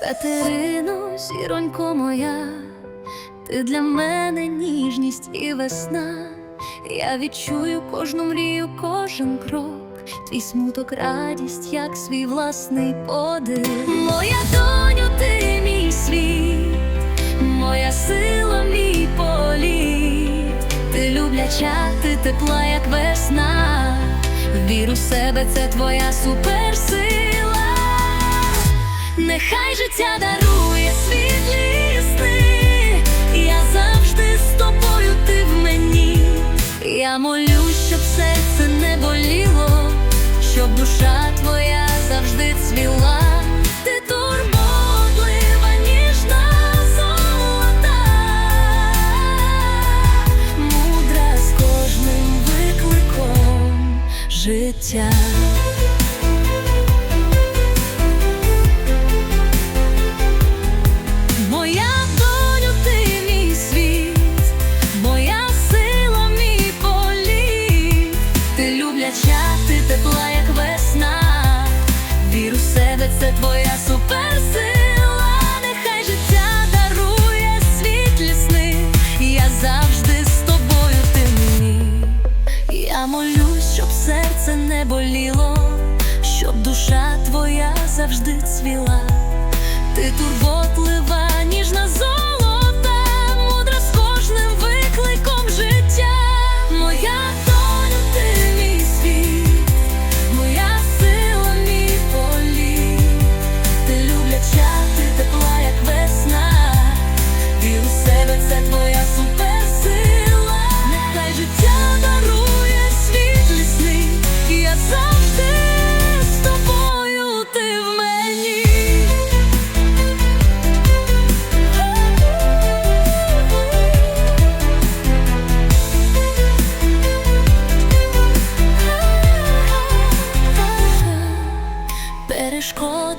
Катерино, зіронько моя, ти для мене ніжність і весна. Я відчую кожну мрію, кожен крок, твій смуток, радість, як свій власний подих. Моя доню, ти мій світ, моя сила, мій політ. Ти любляча, ти тепла, як весна. Віру в себе, це твоя суперсила. Нехай життя дарує світлі сни, я завжди з тобою, ти в мені. Я молюсь, щоб серце не боліло, щоб душа твоя завжди цвіла. Ти турботлива, ніжна золота, мудра з кожним викликом життя. Ти ти тепла, як весна. Віру в себе, це твоя суперсила. Нехай життя дарує світлі сни. Я завжди з тобою, ти мені. Я молюсь, щоб серце не боліло, щоб душа твоя завжди цвіла. Ти турботлива,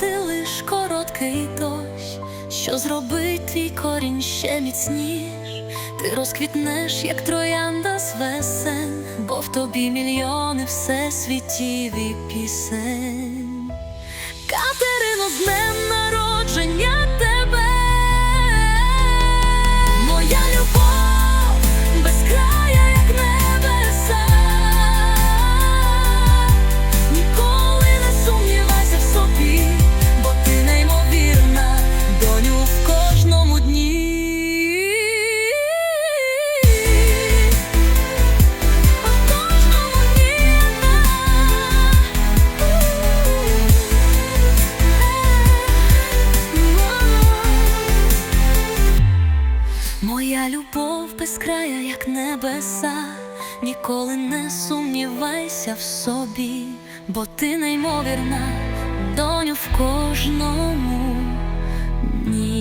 Перешкоди лиш короткий дощ, що зробить твій корінь ще міцніш. Ти розквітнеш, як троянда з весен, бо в тобі мільйони всесвітів і пісень. Катерино, з днем народження без края, як небеса, ніколи не сумнівайся в собі, бо ти неймовірна, доню в кожному ні.